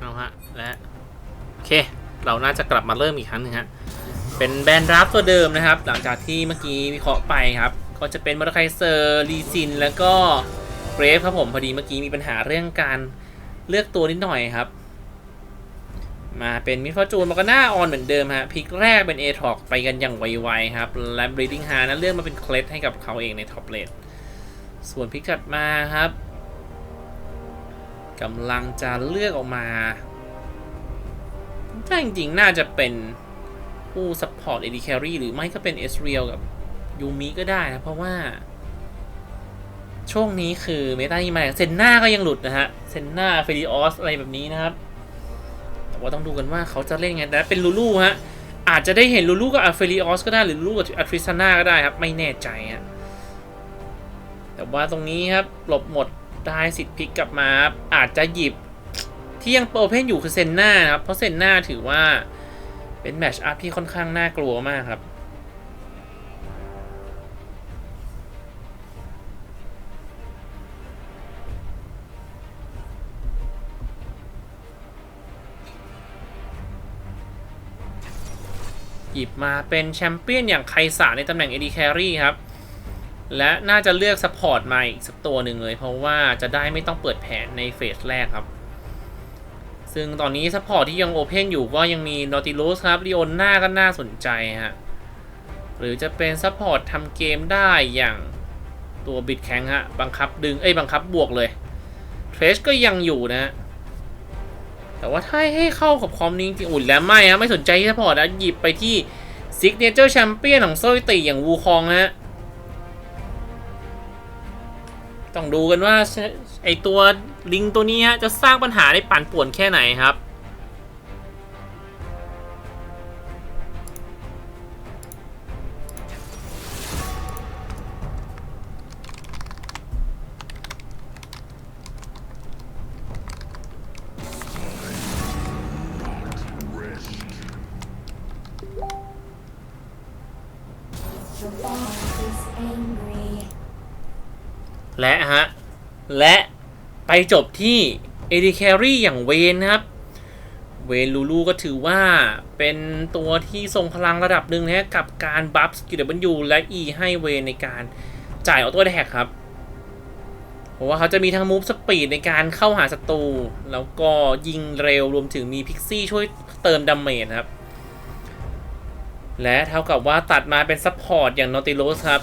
เอาฮะ และโอเค เราน่าจะกลับมาเริ่มอีกครั้งหนึงฮะ เป็นแบนด์รับตัวเดิมนะครับ หลังจากที่เมื่อกี้วิเคราะห์ไปครับ ก็จะเป็นมอเตอร์ไคเซอร์ลีซิน แล้วก็เกรฟครับผมพอดีเมื่อกี้มีปัญหาเรื่องการเลือกตัวนิดหน่อยครับ มาเป็นมิฟฟ์จูนมาก็หน้าออนเหมือนเดิมฮะพิกแรกเป็นเอทอกไปกันอย่างไวๆครับ และบรีดิ้งฮานั้นเลือกมาเป็นเคลดให้กับเขาเองในท็อปเลดส่วนพิกัดมาครับ กำลังจะเลือกออกมาถ้าจริงๆ น่าจะเป็นผู้ซัพพอร์ตเอดีแครีหรือไม่ก็เป็นเอสเรียลกับยูมิก็ได้นะ เพราะว่า ช่วงนี้คือเมตาที่มาเซนนาก็ยังหลุดนะฮะ เซนนาเฟริออสอะไรแบบนี้นะครับ แต่ว่าต้องดูกันว่าเขาจะเล่นไงแต่เป็นลูลูฮะ อาจจะได้เห็นลูลูกับอาเฟริออสก็ได้หรือลูลูกับอาทริซาน่าก็ได้ครับ ไม่แน่ใจฮะแต่ว่าตรงนี้ครับหลบหมด ได้สิทธิ์พลิกกลับมาอาจจะหยิบที่ยังโอเพนอยู่คือเซนนาครับ เพราะเซนนาถือว่าเป็นแมชอัพที่ค่อนข้างน่ากลัวมากครับหยิบมาเป็นแชมเปี้ยนอย่างไคสาในตำแหน่ง AD Carry ครับ และน่าจะเลือกซัพพอร์ตมาอีกสักตัวหนึ่งเลย เพราะว่าจะได้ไม่ต้องเปิดแผนในเฟสแรกครับ ซึ่งตอนนี้ซัพพอร์ตที่ยังโอเพนอยู่ก็ยังมี Nautilus ครับ l ิโอนน่าก็น่าสนใจฮะ หรือจะเป็นซัพพอร์ตทำเกมได้อย่างตัวบิดแข็งฮะ บังคับดึง เอ้ย บังคับบวกเลยเทรชก็ยังอยู่นะ แต่ว่าถ้าให้เข้ากับคอมนี้จริงๆอุ่นแล้วไม่ฮะไม่สนใจซัพพอร์ตนะหยิบไปที่ซิกเนเจอร์แชมเปี้ยนของโซยตีอย่างวูคองฮะ ต้องดูกันว่าไอตัวลิงตัวนี้ฮะจะสร้างปัญหาได้ปั่นป่วนแค่ไหนครับ และไปจบที่ AD Carry อย่างเวนครับ เวนลูลูก็ถือว่าเป็นตัวที่ทรงพลังระดับหนึ่งนะฮะกับการบัฟสกิลบันยูและ E ให้เวนในการจ่ายออโต้แท็กครับเพราะว่าเขาจะมีทั้งมูฟสปีดในการเข้าหาศัตรู แล้วก็ยิงเร็วรวมถึงมีพิกซี่ช่วยเติมดาเมจครับ และเท่ากับว่าตัดมาเป็นซัพพอร์ตอย่างนอติโลสครับ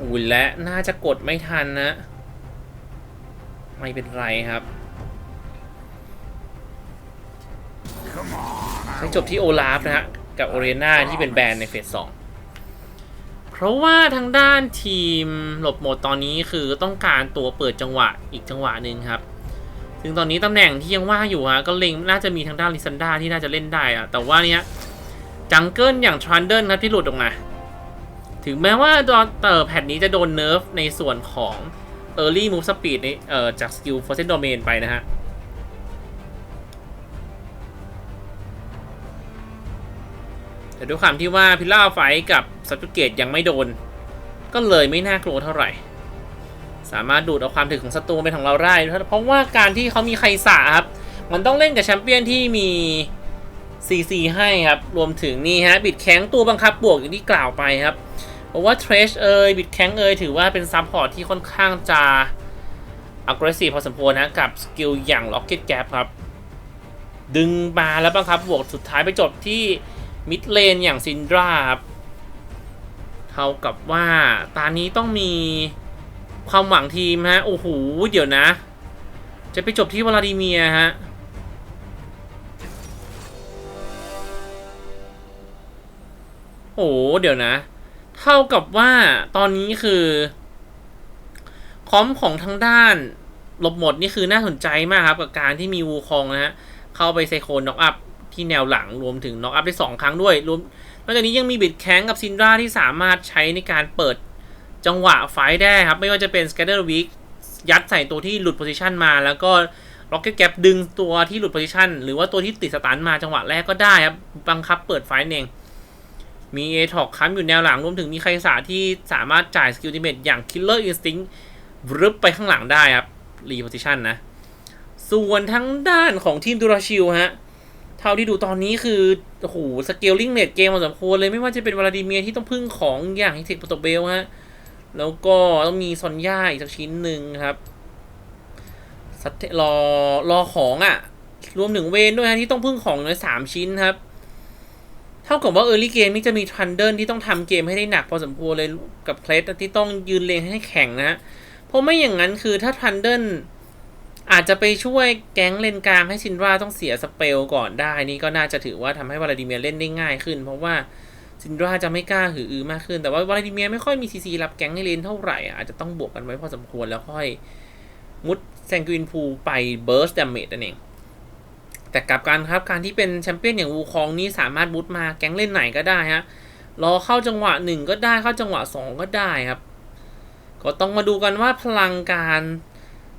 อุ้ยและน่าจะกดไม่ทันนะ ไม่เป็นไรครับไปจบที่โอลาฟนะฮะ กับโอเรนาที่เป็นแบรนด์ในเฟสสองเพราะว่าทางด้านทีมหลบหมดตอนนี้คือต้องการตัวเปิดจังหวะอีกจังหวะหนึ่งครับซึ่งตอนนี้ตำแหน่งที่ยังว่างอยู่ฮะก็เล็งน่าจะมีทางด้านลิซันดาที่น่าจะเล่นได้อะแต่ว่าเนี้ยจังเกิลอย่างทรันเดิลครับที่หลุดออกมา ถึงแม้ว่าตอนเตอร์แพทนี้จะโดนเนิร์ฟในส่วนของ Early Move Speed ในเอ่อจากสกิล Force Domain ไปนะฮะ แต่ด้วยความที่ว่าพิล่าไฟกับซับจูเกตยังไม่โดน ก็เลยไม่น่ากลัวเท่าไหร่ สามารถดูดเอาความถึกของศัตรูเป็นของเราได้ เพราะว่าการที่เขามีใครสาครับ มันต้องเล่นกับแชมเปี้ยนที่มี CC ให้ครับ รวมถึงนี่ฮะ บิดแข้งตัวบังคับบวกอย่างที่กล่าวไปครับ เพราะว่าเทรชเอยบิดแข้งเอยถือว่าเป็นซัพพอร์ตที่ค่อนข้างจะ aggressive พอสมควรนะ กับสกิลอย่าง Rocket Gap ครับ ดึงมาแล้วบังคับบวกสุดท้ายไปจบที่มิดเลนอย่างซินดราครับเท่ากับว่าตานี้ต้องมีความหวังทีมฮะ โอ้โห เดี๋ยวนะ จะไปจบที่วลาดิเมียฮะ โอ้โหเดี๋ยวนะ เท่ากับว่าตอนนี้คือคอมของทางด้านลบหมดนี่คือน่าสนใจมากครับ กับการที่มีวูคองนะฮะ เข้าไปไซโคนน็อกอัพที่แนวหลังรวมถึงน็อกอัพได้ 2 ครั้งด้วยรวมนอกจากนี้ยังมีบิดแข้งกับซินดราที่สามารถใช้ในการเปิดจังหวะไฟได้ครับ ไม่ว่าจะเป็นส c กเดอร์วิกยัดใส่ตัวที่หลุดโพซิชันมา แล้วก็ล็อกเก็ตแก p ดึงตัวที่หลุดโพซิชันหรือว่าตัวที่ติดสตันมาจังหวะแรกก็ได้ครับบังคับเปิดไฟเอง มีเอทอกค้ำอยู่แนวหลังรวมถึงมีใครสาที่สามารถจ่ายสกิลติเมตอย่าง Killer Instinct รึบไปข้างหลังได้ครับรีโพซิชันนะ ส่วนทั้งด้านของทีมดูราชิลฮะ เท่าที่ดูตอนนี้คือโอ้โหสเกลลิงเน็ตเกมพอสมควรเลยไม่ว่าจะเป็นวลาดิเมียที่ต้องพึ่งของอย่างฮิเทคปโตเบลฮะ แล้วก็ต้องมีซอนย่าอีกสักชิ้นหนึ่งครับสัตรอรอของอะ่ะ รวมถึงเวนด้วยฮะที่ต้องพึ่งของในสามชิ้นครับ ท่ากับว่าเออร์ลี่เกมนี่จะมีทันเดิลที่ต้องทำเกมให้ได้หนักพอสมควรเลยกับเคลสที่ต้องยืนเลงให้แข็งนะฮะเพราะไม่อย่างนั้นคือถ้าทันเดิลอาจจะไปช่วยแก๊งเลนกลางให้ชินราต้องเสียสเปลก่อนได้นี่ก็น่าจะถือว่าทำให้วลาดิเมียเล่นได้ง่ายขึ้น เพราะว่าซินราจะไม่กล้าหืออือมากขึ้น แต่ว่าวลาดิเมียไม่ค่อยมีซีซีรับแก๊งให้เลนเท่าไหร่อาจจะต้องบวกกันไว้พอสมควรแล้วค่อย มุดแซงกินพูไปเบิร์สดาเมจนั่นเอง แต่กลับกันครับการที่เป็นแชมเปี้ยนอย่างวูคองนี่สามารถมุดมาแก๊งเล่นไหนก็ได้ฮะรอเข้าจังหวะหนึ่งก็ได้เข้าจังหวะสองก็ได้ครับ ก็ต้องมาดูกันว่าพลังการ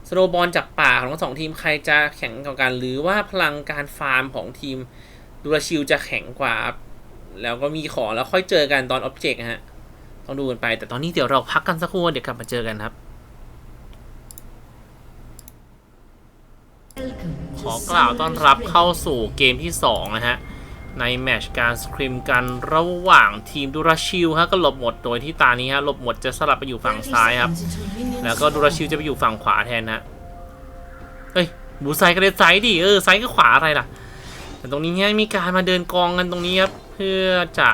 สโนบอลจากป่าของทั้งสองทีมใครจะแข็งกว่ากัน หรือว่าพลังการฟาร์มของทีมดูราชิลจะแข็งกว่า แล้วก็มีของแล้วค่อยเจอกันตอนออบเจกต์ฮะต้องดูกันไป แต่ตอนนี้เดี๋ยวเราพักกันสักครู่เดี๋ยวกลับมาเจอกันครับ ขอกล่าวต้อนรับเข้าสู่เกมที่ 2 นะฮะ ในแมชการสคริมกันระหว่างทีมดูราชิลฮะก็หลบหมดโดยที่ตานี้ฮะหลบหมดจะสลับไปอยู่ฝั่งซ้ายครับ แล้วก็ดูราชิลจะไปอยู่ฝั่งขวาแทนฮะเฮ้ยบูไซก็เลยไซดิเออไซก็ขวาอะไรล่ะ แต่ตรงนี้เนี่ยมีการมาเดินกองกันตรงนี้ครับเพื่อจะ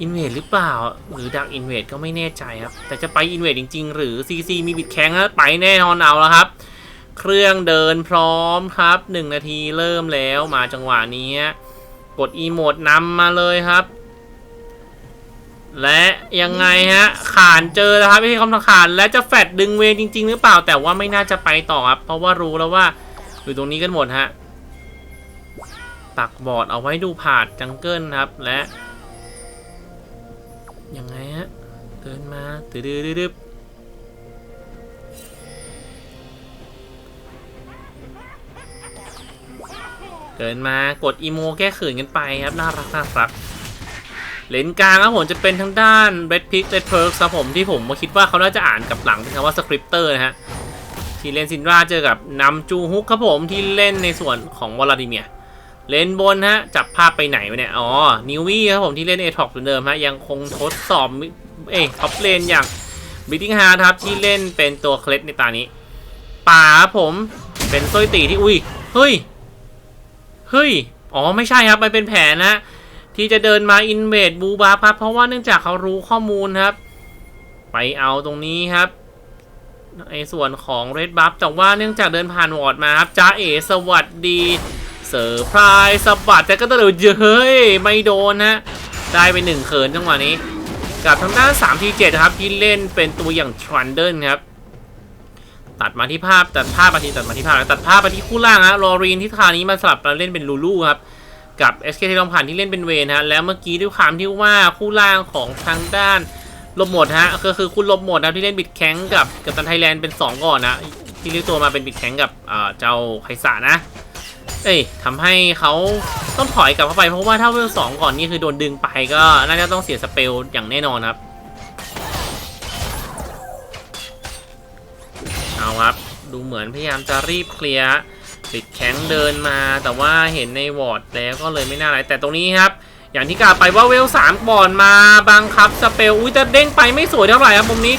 อินเวดหรือเปล่า หรือดักอินเวดก็ไม่แน่ใจครับ แต่จะไปอินเวดจริง ๆ หรือ CC มีบิดแข็งฮะไปแน่นอนเอาแล้วครับ เครื่องเดินพร้อมครับ 1 นาทีเริ่มแล้วมาจังหวะนี้กดอีโมดนำมาเลยครับ และยังไงฮะขานเจอแล้วครับไม่คำทางขานและจะแฟดดึงเวรจริง ๆ หรือเปล่าแต่ว่าไม่น่าจะไปต่อครับ เพราะว่ารู้แล้วว่าอยู่ตรงนี้กันหมดฮะปักบอร์ดเอาไว้ดูผาดจังเกิลครับและยังไงฮะเดินมาตืดๆ เดินมากดอีโมแก้ขืนกันไปครับน่ารักน่ารักเลนกลางครับผมจะเป็นทางด้าน Red Pick Red Perks ครับผมที่ผมคิดว่าเขาน่าจะอ่านกับหลังเป็นคำว่าสคริปเตอร์นะฮะที่เล่นซินราเจอกับนำจูฮุกครับผมที่เล่นในส่วนของวลาดิเมียเลนบนฮะจับภาพไปไหนวะเนี่ยอ๋อนิววี่ครับผมที่เล่นเอท็อกเหมือนเดิมฮะยังคงทดสอบเอ้ท็อปเลนอย่างบิ t ติ้งฮาร์ครับที่เล่นเป็นตัวเคล็ดในตานี้ป่าครับผมเป็นส้อยตีที่อุ้ยเฮ้ย เฮ้ย อ๋อไม่ใช่ครับ มันเป็นแผนนะ ที่จะเดินมาอินเวดบูบาครับ เพราะว่าเนื่องจากเขารู้ข้อมูลครับ ไปเอาตรงนี้ครับในส่วนของเรดบัฟแต่ว่าเนื่องจากเดินผ่านวอร์ดมาครับจ้าเอสวัสดีเซอร์ไพรส์สะบัดแต่ก็ตะลุยเฮ้ย ไม่โดนฮะได้ไปหนึ่งเขินจังหวะนี้ กับทางด้าน3ที7ครับที่เล่นเป็นตัวอย่างทรันเดิลครับ ตัดมาที่ภาพตัดภาพมาที่ตัดมาที่ภาพตัดภาพมาที่คู่ล่างฮะลอรีนที่ทานี้มาสลับมาเล่นเป็นลูลูครับกับ SK ที่ลองผ่านที่เล่นเป็นเวนฮะแล้วเมื่อกี้ด้วยความที่ว่าคู่ล่างของทางด้านลบหมดฮะก็คือคุณลบหมดนะที่เล่นบิดแข้งกับกับตันไทยแลนด์เป็น 2 ก่อนนะที่เรียกตัวมาเป็นบิดแข้งกับเจ้าไคสานะ เอ้ยทำให้เขาต้องถอยกลับเข้าไปเพราะว่าถ้าเวลสองก่อนนี่คือโดนดึงไปก็น่าจะต้องเสียสเปลอย่างแน่นอนครับ เอาครับ ดูเหมือนพยายามจะรีบเคลียร์ปิดแข็งเดินมา แต่ว่าเห็นในวอร์ดแล้วก็เลยไม่น่าอะไรแต่ตรงนี้ครับ อย่างที่กล่าวไปว่าเวลสามก่อนมาบังคับสเปลอุ้ยแต่เด้งไปไม่สวยเท่าไหร่ครับมุมนี้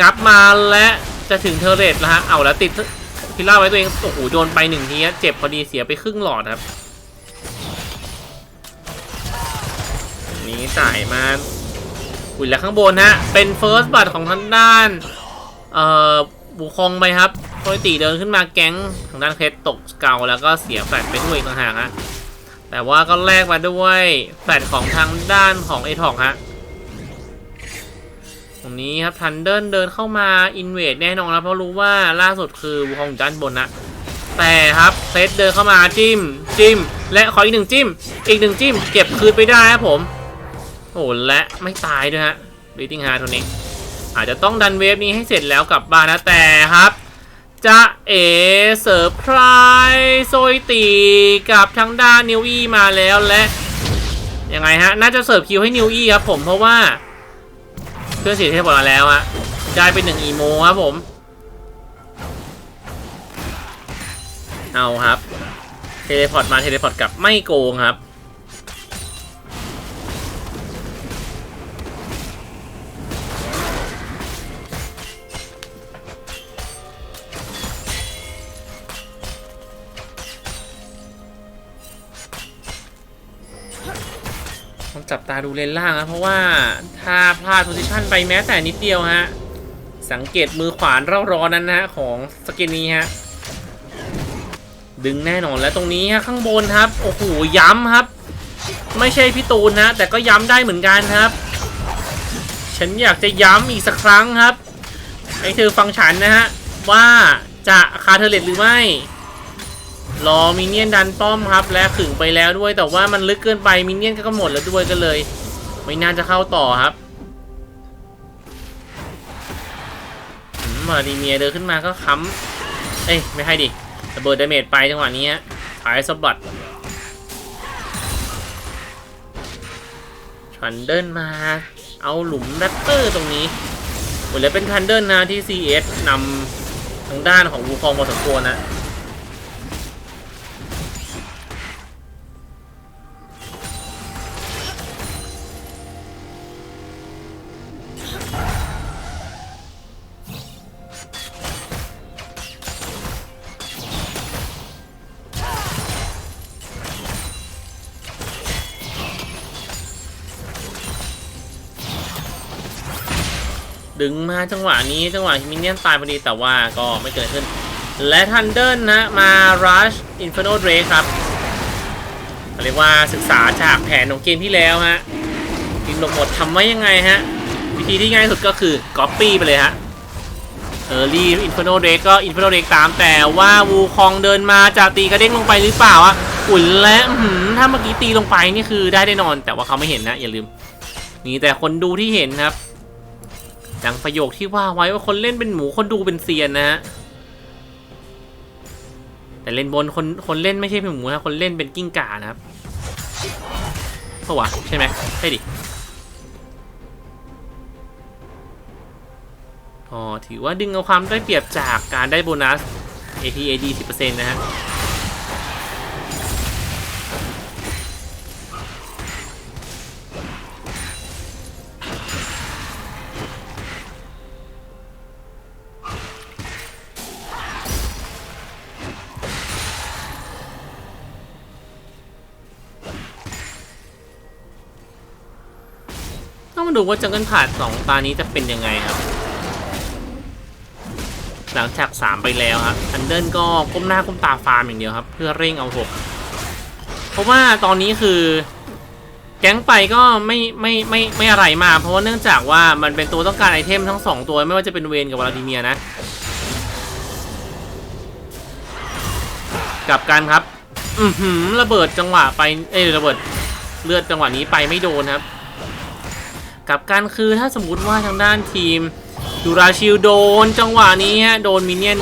งับมาและจะถึงเทเรตแล้วฮะเอาแล้วติดพิล่าไว้ตัวเองโอ้โหโดนไปหนึ่งทีเจ็บพอดีเสียไปครึ่งหลอดครับนี้จ่ายมาอุ้ยแล้วข้างบนฮะเป็นเฟิร์สบัตของทางด้านเอ่อ บุคองไปครับโคตีเดินขึ้นมาแก๊งทางด้านเคสตกเก่าแล้วก็เสียแฟลตไปด้วยต่างหากฮะแต่ว่าก็แลกมาด้วยแฟลตของทางด้านของเอทอกฮะตรงนี้ครับทันเดินเดินเข้ามาอินเวดแน่นอนนะเพราะรู้ว่าล่าสุดคือบุคองด้านบนนะแต่ครับเซตเดินเข้ามาจิ้มจิ้ม และขออีกหนึ่งจิ้ม อีกหนึ่งจิ้ม เก็บคืนไปได้ครับผมโอ้และไม่ตายด้วยฮะบีติ้งฮาตัวนี้ อาจจะต้องดันเวฟนี้ให้เสร็จแล้วกลับบ้านนะแต่ครับจะเอเซอร์ไพรส์โซยตีกับทางด้านนิวอี้มาแล้วและยังไงฮะ น่าจะเสิร์ฟคิวให้นิวอี้ครับผมเพราะว่าเพื่อนเสียเทพหมดแล้วฮะได้เป็นหนึ่งอีโมครับผม เอาครับ เทเลพอร์ตมาเทเลพอร์ตกลับไม่โกงครับ จับตาดูเลนล่างครับเพราะว่าถ้าพลาดโพซิชันไปแม้แต่นิดเดียวฮะ สังเกตมือขวานเร่าร้อนนั้นนะฮะของสกินนี้ฮะ ดึงแน่นอนแล้วตรงนี้ฮะข้างบนครับ โอ้โหย้ำครับ ไม่ใช่พี่ตูนนะ แต่ก็ย้ำได้เหมือนกันครับ ฉันอยากจะย้ำอีกสักครั้งครับให้เธอฟังฉันนะฮะว่าจะคาเทเลตหรือไม่ รอมินเนี่ยนดันป้อมครับ และขึงไปแล้วด้วยแต่ว่ามันลึกเกินไปมินเนี่ยนก็หมดแล้วด้วยก็เลย ไม่น่าจะเข้าต่อครับมาดีเมียเดินขึ้นมาก็ค้ำเอ้ยไม่ให้ดิระเบิดดาเมจไปจังหวะนี้ถ่ายสบัดชันเดิลมา เอาหลุมแรปเตอร์ตรงนี้โอ้ยแล้วเป็นทันเดิลนะที่ CS นำทางด้านของวูคองพอสมควรนะ ดึงมาจังหวะนี้จังหวะมินเนี่ยนตายพอดีแต่ว่าก็ไม่เกิดขึ้น และทันเดิลนะมา Rush Inferno Drake ครับเรียกว่าศึกษาจากแผนของเกมที่แล้วฮะกินหลบหมดทำไว้ยังไงฮะ วิธีที่ง่ายสุดก็คือ Copy ไปเลยฮะเออรี Inferno Drake ก็ Inferno Drake ตามแต่ว่าวูคองเดินมาจะตีกระเด้งลงไปหรือเปล่าอะอุ่นและอื้อหือถ้าเมื่อกี้ตีลงไปนี่คือได้แน่นอน แต่ว่าเขาไม่เห็นนะอย่าลืมมีแต่คนดูที่เห็นครับ ดังประโยคที่ว่าไว้ว่าคนเล่นเป็นหมูคนดูเป็นเซียนนะฮะแต่เล่นบนคนคนเล่นไม่ใช่เป็นหมูนะคนเล่นเป็นกิ้งก่านะครับเพราะวะใช่ไหมใช่ดิอ๋อถือว่าดึงเอาความได้เปรียบจากการได้โบนัส ATAD 10%นะฮะ ดูว่าจังเกิลผ่านสองตานี้จะเป็นยังไงครับ หลังจาก3ไปแล้วครับทันเดิลก็ก้มหน้าก้มตาฟาร์มอย่างเดียวครับ เพื่อเร่งเอา6เพราะว่าตอนนี้คือ แก๊งไปก็ไม่ไม่ไม่ไม่อะไรมา เพราะว่าเนื่องจากว่ามันเป็นตัวต้องการไอเทมทั้ง2ตัวไม่ว่าจะเป็นเวนกับวลาดิเมียนะกลับกันครับ อือหือระเบิดจังหวะไป เอ้ยระเบิดเลือดจังหวะนี้ไปไม่โดนครับ กับการคือถ้าสมมติว่าทางด้านทีมดูราชิลโดนจังหวะนี้ฮะโดนมินเนี่ยน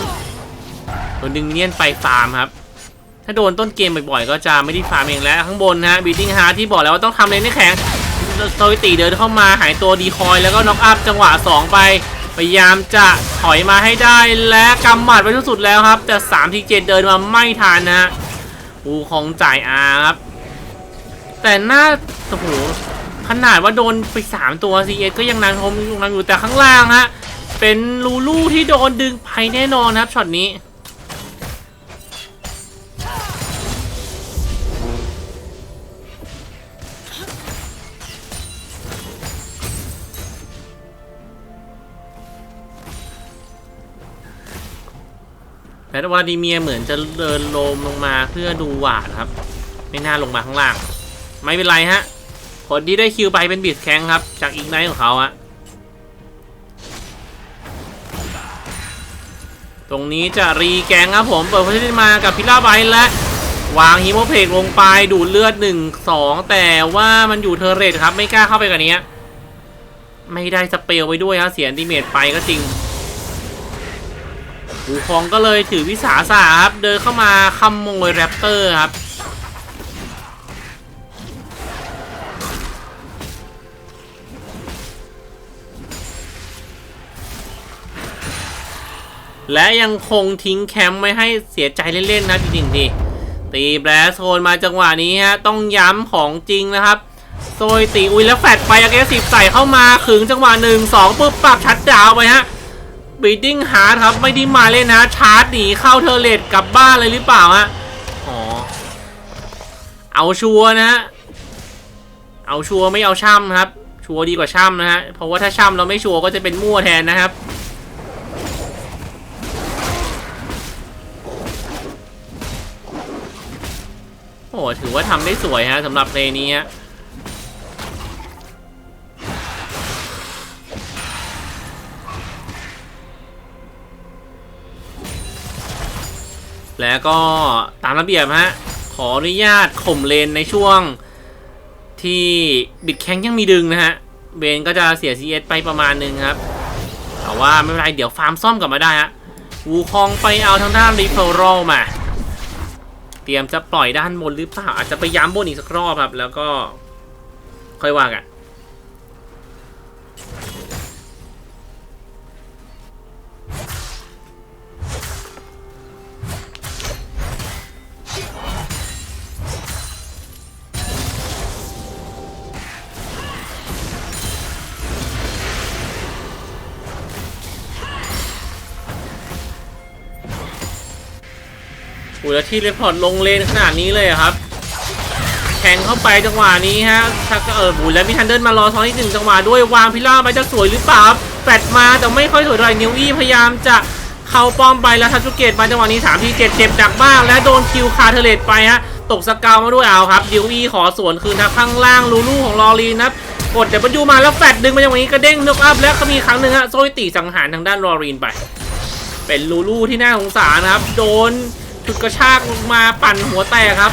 โดนดึงมินเนี่ยนไปฟาร์มครับ ถ้าโดนต้นเกมบ่อยๆก็จะไม่ได้ฟาร์มเองแล้วข้างบนนะบีติ้งฮาร์ที่บอกแล้วว่าต้องทำเลนให้แข็งโซยตีเดินเข้ามาหายตัวดีคอยแล้วก็น็อกอัพจังหวะ 2 ไปพยายามจะถอยมาให้ได้และกำหมัดไปที่สุดแล้วครับ แต่3ทีเจเดินมาไม่ทันนะฮะอูคองจ่ายอาครับแต่หน้าโอ้โห ขนาดว่าโดนไป 3 ตัว CS ก็ยังนางทมยู่นางอยู่แต่ข้างล่างฮะ เป็นลูลูที่โดนดึงไปแน่นอนครับช็อตนี้แพทวาดิเมียเหมือนจะเดินลมลงมาเพื่อดูหวาดครับ ไม่น่าลงมาข้างล่าง ไม่เป็นไรฮะ ผลที่ได้คิวไปเป็นบีดแข้งครับ จากอีกไนท์ของเขาอะตรงนี้จะรีแกงครับผมเปิดพัชริมากับพิล่าไบและวางฮิโมเพกลงไปดูดเลือด 1 2 แต่ว่ามันอยู่เทอร์เรตครับ ไม่กล้าเข้าไปกับนี้ ไม่ได้สเปลไปด้วยครับเสียดิเมจไปก็จริงหูคองก็เลยถือวิสาสะครับ เดินเข้ามาขโมยแรปเตอร์ครับ และยังคงทิ้งแคมป์ไม่ให้เสียใจเล่นๆนะจริงๆทีตีแบรสโซนมาจังหวะนี้ฮะต้องย้ำของจริงนะครับโซยตีอุ้ยแล้วแฟดไปอ g เกสิบใส่เข้ามาขึงจังหวะหนึ่งสองปุ๊บปรับชัดดาวไปฮะบีดดิ้งฮาร์ดครับไม่ได้มาเล่นนะชาร์จหนีเข้าเทเลตกลับบ้านเลยหรือเปล่าฮะอ๋อเอาชัวนะฮะเอาชัวไม่เอาช่ำครับ ชัวดีกว่าช่ำนะฮะเพราะว่าถ้าช่ำเราไม่ชัวก็จะเป็นมั่วแทนนะครับ โอ้ถือว่าทำได้สวยฮะสำหรับเพลงนี้ฮะแล้วก็ตามระเบียบฮะ ขออนุญาตข่มเลนในช่วงที่บิดแข้งยังมีดึงนะฮะ เบนก็จะเสีย CS ไปประมาณนึงครับ แต่ว่าไม่เป็นไร เดี๋ยวฟาร์มซ่อมกลับมาได้ฮะ วูคองไปเอาทางด้านรีเฟอรัลมา ตรียมจะปล่อยด้านบนหรือเปล่าอาจจะไปย้ำบนอีกสักรอบครับ แล้วก็ค่อยว่ากัน อ้แล้วที่เรพอร์ตลงเลนขนาดนี้เลยครับแทงเข้าไปจังหวะนี้ฮะชักเออบุยแล้วมีทันเดินมารอซ้อนที่หนึ่งจังหวะด้วยวางพิล่าไปจะสวยหรือเปล่าแฟดมาแต่ไม่ค่อยสวยเท่าไหร่นิวอี้พยายามจะเข้าป้อมไปแล้วทัชจุเกตมาจังหวะนี้3ที7เจ็บหนักมากและโดนคิวคาเทเลตไปฮะตกสกาวมาด้วยเอาครับนิวอี้ขอสวนคืนทางข้างล่างลูลูของลอรีนับกดเดี๋ยวมันยูมาแล้วแฟดดึงมาจังหวะนี้กระเด้งนกอัพแล้วก็มีครั้งหนึ่งฮะโซยตีสังหารทางด้านลอรีนไป เป็นลูลูที่น่าสงสารนะครับ โดน ฉุดกระชากลงมาปั่นหัวแตกครับ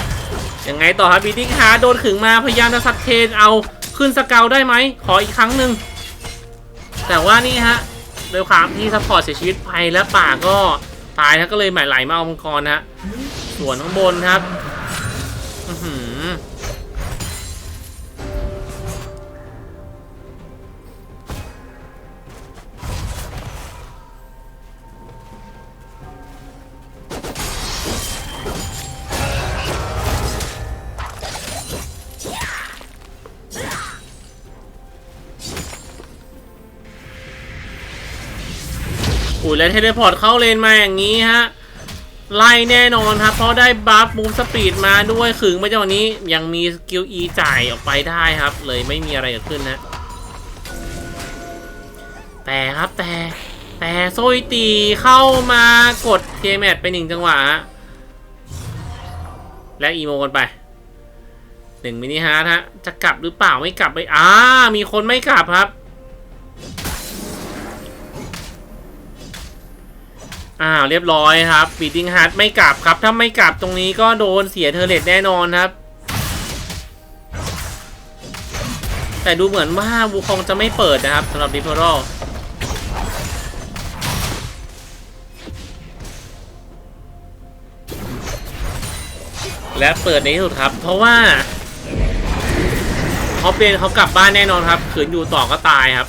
ยังไงต่อครับบีดิ้งฮาโดนขึงมาพยายามจะสัดเทนเอาขึ้นสเกลได้ไหมขออีกครั้งหนึ่งแต่ว่านี่ฮะโดยความที่ซัพพอร์ตเสียชีวิตไปและป่าก็ตายฮะก็เลยหมายไหลมาเอามังกรนะฮะส่วนข้างบนครับ อุ้ยแล้วเทเลพอร์ตเข้าเลนมาอย่างนี้ฮะไล่แน่นอนครับ เพราะได้บัฟมูฟสปีดมาด้วยขึงไปจังหวะนี้ยังมีสกิล E จ่ายออกไปได้ครับ เลยไม่มีอะไรเกิดขึ้นนะ แต่ครับแต่แต่โซยตีเข้ามากดเทแมทไปหนึ่งจังหวะฮะและอีโมกันไปหนึ่งมินิฮาร์ทฮะจะกลับหรือเปล่าไม่กลับไปอ่ามีคนไม่กลับครับ อ้าวเรียบร้อยครับบีดิ้งฮาร์ดไม่กลับครับ ถ้าไม่กลับตรงนี้ก็โดนเสียเทอร์เลตแน่นอนครับ แต่ดูเหมือนว่าวูคองจะไม่เปิดนะครับสำหรับดิฟเฟอรัลและเปิดในที่สุดครับ เพราะว่าเขาเป็นเขากลับบ้านแน่นอนครับขืนอยู่ต่อก็ตายครับ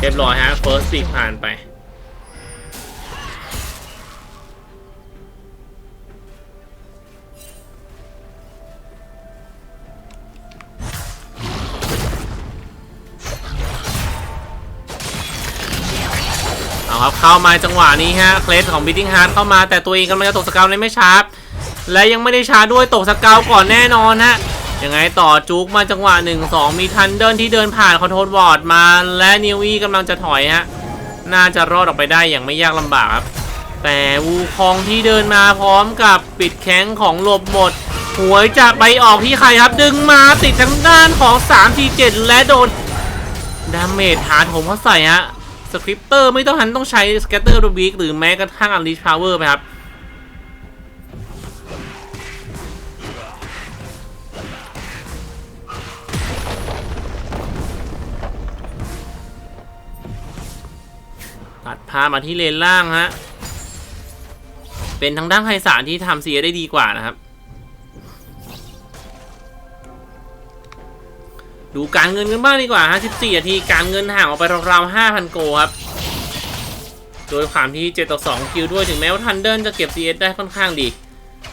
เรียบร้อยฮะเฟิร์สปีกผ่านไป ครับเข้ามาจังหวะนี้ฮะเคลสของบิ t ติ้งฮาร์ดเข้ามาแต่ตัวเองกำลังจะตกสเกลเลยไม่ชาร์ปและยังไม่ได้ชาร์ด้วยตกสเกลก่อนแน่นอนฮะยังไงต่อจุกมาจังหวะ 1 2 มีทันเดิลที่เดินผ่านคอนโทรลวอร์ดมาและนิวอีกำลังจะถอยฮะน่าจะรอดออกไปได้อย่างไม่ยากลำบากครับแต่วูคองที่เดินมาพร้อมกับปิดแข้งของหลบหมดหวยจะไปออกที่ใครครับดึงมาติดทางด้านของ3 4 7และโดนดาเมจหาโถมเขาใส่ฮะ สคริปเตอร์ไม่ต้องทันต้องใช้สเกตเตอร์รูบิกหรือแม้กระทั่งอัลลิชพาวเวอร์ไปครับตัดพามาที่เลนล่างฮะ เป็นทางด้านไพศาลที่ทำเสียได้ดีกว่านะครับ ดูการเงินกันบ้างดีกว่าฮะ14นาทีการเงินห่างออกไปราวๆ5,000 โกครับโดยความที่7ต่อ2คิวด้วยถึงแม้ว่าทันเดิลจะเก็บ CS ได้ค่อนข้างดี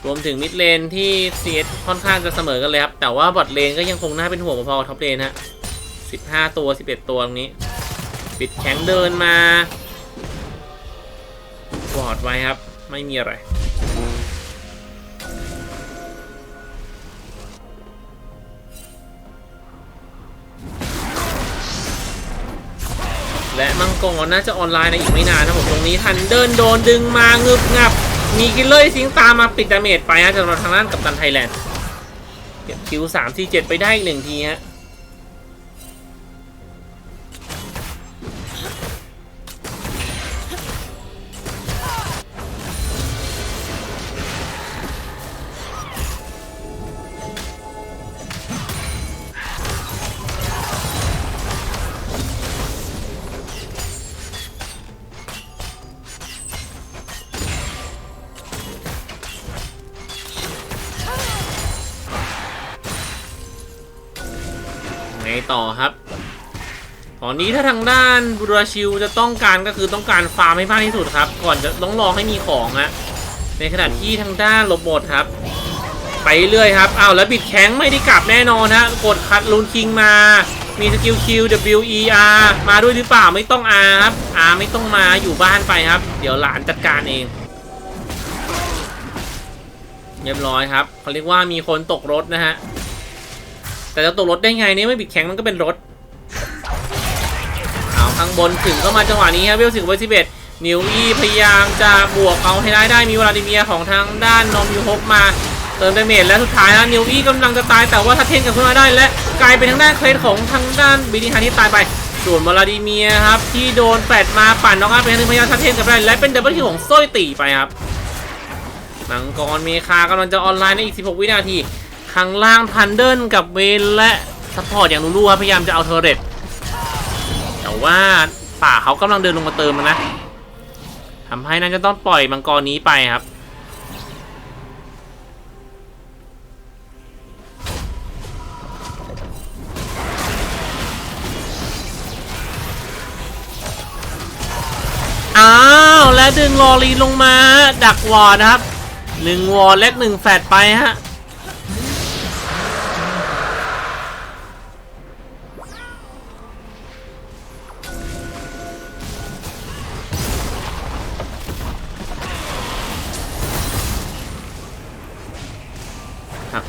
รวมถึงมิดเลนที่ CS ค่อนข้างจะเสมอกันเลยครับ แต่ว่าบอทเลนก็ยังคงน่าเป็นห่วงพอๆท็อปเลนฮะ15 ตัว 11 ตัวตรงนี้ ปิดแข็งเดินมาวอดไว้ครับ ไม่มีอะไร และมังกรน่าจะออนไลน์ในอีกไม่นานนะผมตรงนี้ทันเดินโดนดึงมางึบงับ มีกินเลยสิงตามมาปิดดาเมจไปนะสำหรับทางด้านกับตันไทยแลนด์เก็บคิว3 4 7ไปได้อีกหนึ่งทีฮะ อนนี้ถ้าทางด้านบูราชิลจะต้องการก็คือต้องการฟาร์มให้มากที่สุดครับ ก่อนจะต้องรอให้มีของฮะในขณะที่ทางด้านโรบอทครับ ไปเรื่อยครับอ้าวแล้วบิดแข็งไม่ได้กลับแน่นอนฮะกดคัดลูนคิงมา มีสกิลคิว W E R มาด้วยหรือเปล่าไม่ต้อง R ครับ R ไม่ต้องมาอยู่บ้านไปครับ เดี๋ยวหลานจัดการเองเรียบร้อยครับเขาเรียกว่ามีคนตกรถนะฮะแต่จะตกรถได้ไงเนี่ยไม่บิดแข็งมันก็เป็นรถ เอาข้างบนถึงก็มาจังหวะนี้ครับเวลสิบเวลสิบเอ็ดนิวอี้พยายามจะบวกเอาให้ได้ได้มีวลาดิเมียของทางด้านนอมยูฮกมาเติมดาเมจและสุดท้ายนะนิวอี้กำลังจะตายแต่ว่าถ้าเทนกับขึ้นมาได้และกลายเป็นทางด้านเคลดของทางด้านบินิฮาที่ตายไปส่วนวลาดิเมียครับที่โดนแฟดมาปั่นน้องอาร์เป็นทางพยายามทัดเทนกับได้และเป็นดับเบิลคิวของโซยตีไปครับมังกรเมคากำลังจะออนไลน์ในอีก 16 วินาทีข้างล่างทันเดิลกับเวนและซัพพอร์ตอย่างลูลูครับพยายามจะเอาเทอร์เรต แต่ว่าป่าเขากำลังเดินลงมาเติมมันนะทำให้นั่นจะต้องปล่อยมังกรนี้ไปครับ อ้าว และดึงลอรีลงมา ดักวอร์นะครับหนึ่งวอร์เล็กหนึ่งแฟดไปฮะ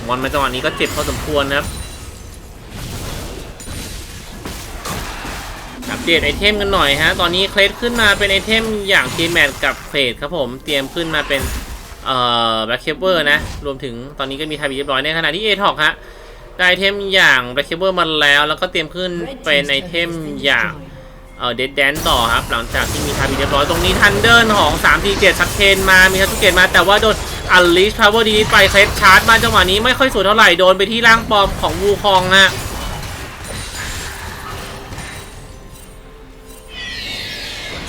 มอนมาจังหวะนี้ก็เจ็บพอสมควรนะครับ อัปเดตไอเทมกันหน่อยฮะ ตอนนี้เคลดขึ้นมาเป็นไอเทมอย่างทีแมทกับเฟดครับผม เตรียมขึ้นมาเป็นเอ่อแบ็คเคเบิลนะ รวมถึงตอนนี้ก็มีทายบีเรียบร้อยในขณะที่เอทอกฮะ ได้ไอเทมอย่างแบ็คเคเบิลมาแล้ว แล้วก็เตรียมขึ้นเป็นไอเทมอย่างเอ่อเดดแดนต่อครับ หลังจากที่มีทายบีเรียบร้อยตรงนี้ทันเดิลของ3 4 7ชัดเทนมา มีทัสเกตมาแต่ว่าโดน อัลลิชพาวเวอร์ดีไปเคลดชาร์จมาจังหวะนี้ไม่ค่อยสวยเท่าไหร่โดนไปที่ร่างปลอมของวูคองฮะ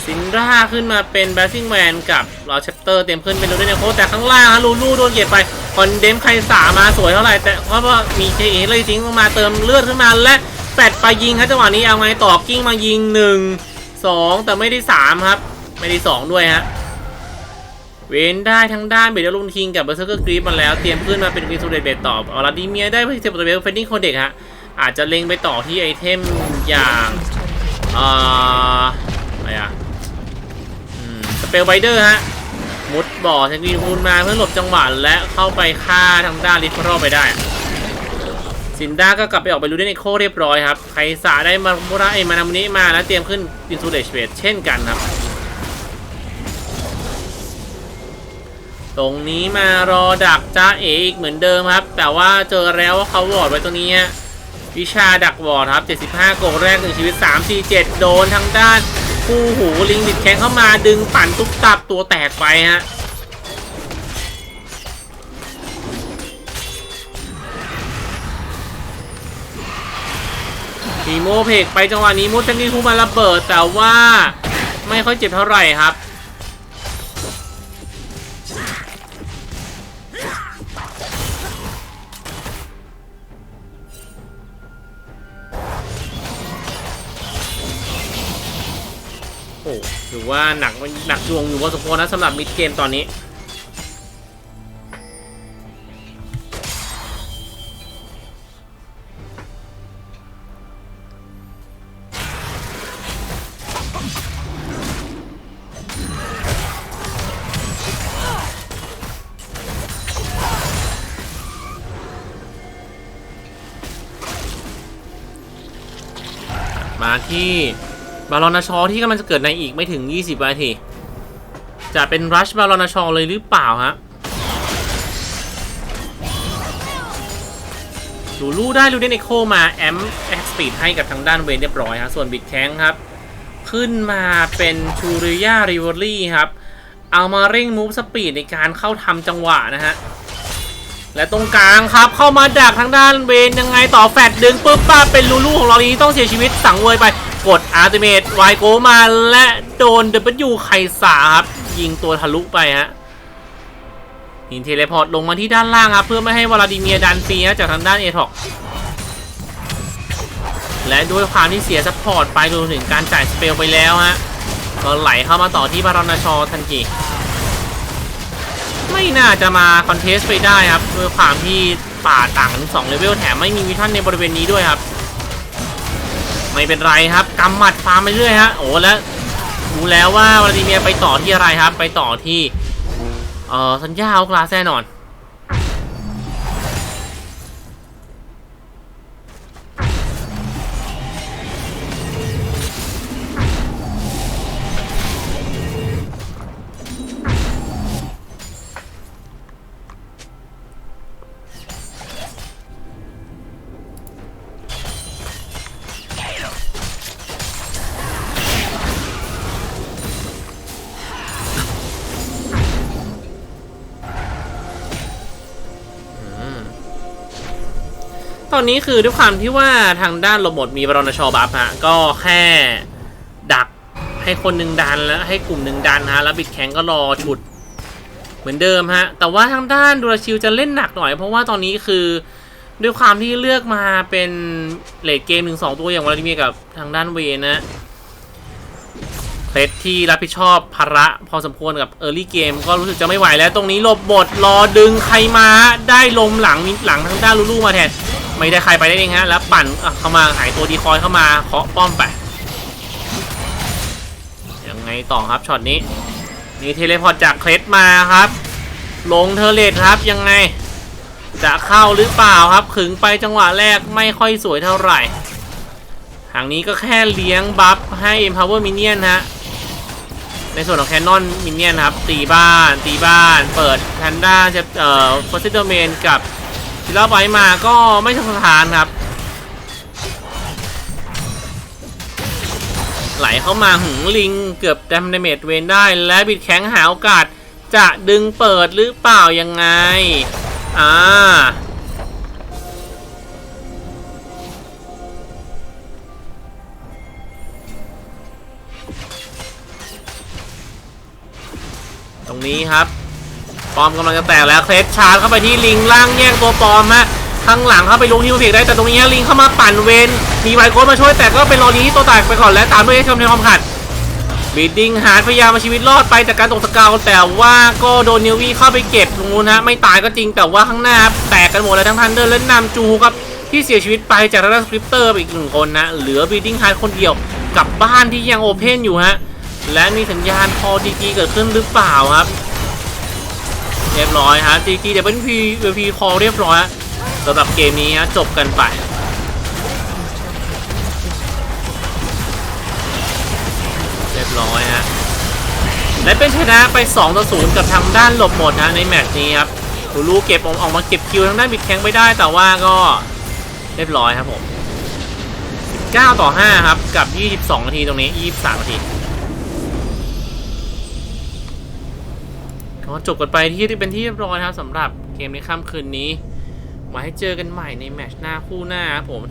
ซินราขึ้นมาเป็นแบสซิ่งแมนกับลอเชปเตอร์เต็มขึ้นเป็นลูเดนโคแต่ข้างล่างฮะลูลูโดนเก็บไปคอนเดมใครสามาสวยเท่าไหร่แต่เพราะว่ามีเคเอเลยทิ้งมาเติมเลือดขึ้นมาและแปดไปยิงครับจังหวะนี้เอาไงต่อกิ้งมายิง1 2แต่ไม่ได้3ครับ ไม่ได้2ด้วยฮะ เว้นได้ทั้งด้านเบลลูนคิงกับเบอร์เซอร์เกอร์กรีฟมาแล้วเตรียมขึ้นมาเป็นกรีซูเดตเบตต่อออราดิเมียได้เซปตัวเบลเฟนดิ้งโคเด็กฮะอาจจะเล็งไปต่อที่ไอเทมอย่างเอ่ออะไรอะสเปลไวเดอร์ฮะมุดบ่อเทคนิคคูนมาเพื่อหลบจังหวะและเข้าไปฆ่าทางด้านลิทเทอรัลไปได้ซินด้าก็กลับไปออกไปรูเดนเอโคเรียบร้อยครับไคสาได้มาบุระเอมานามุนิมาแล้วเตรียมขึ้นอินซูเดชเวทเช่นกันครับ ตรงนี้มารอดักจ้าเออีกเหมือนเดิมครับ แต่ว่าเจอแล้วว่าเขาวอร์ดไว้ตรงนี้วิชาดักวอร์ดครับ 75 โกแรกหนึ่งชีวิต 3 4 7 โดนทางด้านคู่หูลิงบิดแข้งเข้ามาดึงปั่นตุ๊บตับตัวแตกไปฮะมีโมเพกไปจังหวะนี้มุดเทคนิคคูมาระเบิดแต่ว่าไม่ค่อยเจ็บเท่าไหร่ครับ โอ้หรือว่าหนักหนักดวงอยู่พอสมควรนะสำหรับมิดเกมตอนนี้ มาที่ บาลอนาชอที่กำลังจะเกิดในอีกไม่ถึง 20นาที จะเป็นรัชบาลอนาชอเลยหรือเปล่าฮะลูลูได้ลูเดนเอโคมา แอมแอคสปีดให้กับทางด้านเวนเรียบร้อยฮะส่วนบิดแข้งครับ ขึ้นมาเป็นชูริยาริวอรี่ครับ เอามาเร่งมูฟสปีดในการเข้าทำจังหวะนะฮะและตรงกลางครับเข้ามาดักทางด้านเวนยังไงต่อแฟดดึงปุ๊บป้าเป็นลูลูของเรานี้ต้องเสียชีวิตสังเวยไป กดอาร์ติเมตไวโกมาและโดนเดบิวไคสาครับ ยิงตัวทะลุไปฮะหินเทเลพอร์ตลงมาที่ด้านล่างครับ เพื่อไม่ให้วลาดิเมียดันฟรีจากทางด้านเอทอกและด้วยความที่เสียซัพพอร์ตไปรวมถึงการจ่ายสเปลไปแล้วฮะก็ไหลเข้ามาต่อที่บารอนชอทันทีไม่น่าจะมาคอนเทสไปได้ครับด้วยความที่ป่าต่างกันถึงสองเลเวลแถมไม่มีวิชั่นในบริเวณนี้ด้วยครับ ไม่เป็นไรครับกำหมัดฟาร์มไปเรื่อยฮะโอ้แล้วรู้แล้วว่าวลาดิเมียไปต่อที่อะไรครับ ไปต่อที่เอ่อสัญญาเอากลาแน่นอน ตอนนี้คือด้วยความที่ว่าทางด้านโรบอทมีบรอนชอบัฟฮะก็แค่ดักให้คนหนึ่งดันแล้วให้กลุ่มหนึ่งดันฮะแล้วบิดแข็งก็รอฉุดเหมือนเดิมฮะ แต่ว่าทางด้านดูราชิลจะเล่นหนักหน่อย เพราะว่าตอนนี้คือด้วยความที่เลือกมาเป็นเลดเกมหนึ่งสองตัวอย่างวลาดิเมียกับทางด้านเวนนะเคลดที่รับผิดชอบภาระพอสมควรกับเออร์ลี่เกมก็รู้สึกจะไม่ไหวแล้วตรงนี้หลบบทรอดึงใครมาได้ลมหลังหลังทางด้านลูลูมาแทน ไม่ได้ใครไปได้เองฮะแล้วปั่นเข้ามาหายตัวดีคอยเข้ามาเคาะป้อมไปยังไงต่อครับช็อตนี้มีเทเลพอร์ตจากเคลสมาครับ ลงเทเลตครับยังไง จะเข้าหรือเปล่าครับขึงไปจังหวะแรกไม่ค่อยสวยเท่าไหร่ทางนี้ก็แค่เลี้ยงบัฟให้ Empower Minion ฮะในส่วนของแคนนอนมินเนี่ยนครับ ตีบ้าน ตีบ้าน เปิดแพนด้าจะเอ่อฟอสซิโดเมนกับ ทีแล้วไปมาก็ไม่ทางสถานครับ ไหลเข้ามาหึงลิงเกือบดมเมจเวนได้ และบิดแข็งหาโอกาสจะดึงเปิดหรือเปล่ายังไง อ่า ตรงนี้ครับ ปอมกำลังจะแตกแล้วเคลสชาร์จเข้าไปที่ลิงล่างแย่งตัวปอมฮะข้างหลังเข้าไปลงฮิวเทคได้แต่ตรงนี้ลิงเข้ามาปั่นเวนมีไวโก้มาช่วยแต่ก็เป็นรอนี้ที่ตัวแตกไปก่อนและตามด้วยเอชมในความขัดบีดดิ้งฮารพยายามมาชีวิตรอดไปจากการตกสกาวแต่ว่าก็โดนนิววีเข้าไปเก็บตรงนู้นฮะไม่ตายก็จริงแต่ว่าข้างหน้าแตกกันหมดเลยทั้งทันเดอร์และนำจูครับที่เสียชีวิตไปจากทางด้านสคริปเตอร์อีกหนึ่งคนนะเหลือบีดดิ้งฮาร์ดคนเดียวกับบ้านที่ยังโอเพนอยู่ฮะและมีสัญญาณพอดีๆเกิดขึ้นหรือเปล่าครับ รียบร้อยฮะ GG เดี๋ยวเป็น P VP call เรียบร้อยฮะสำหรับเกมนี้ฮะจบกันไปเรียบร้อยฮะและเป็นชนะไป2ต่อ0กับทางด้านหลบหมดฮะในแมตช์นี้ครับฮูลูเก็บออกมาเก็บคิวทางด้านบิดแข้งไม่ได้แต่ว่าก็เรียบร้อยครับผม9ต่อ5ครับกับ 22 นาทีตรงนี้ 23 นาที ก็จบกันไปที่ที่เป็นที่เรียบร้อยนะครับสำหรับเกมในค่ำคืนนี้ไว้ให้เจอกันใหม่ในแมชหน้าคู่หน้าครับผม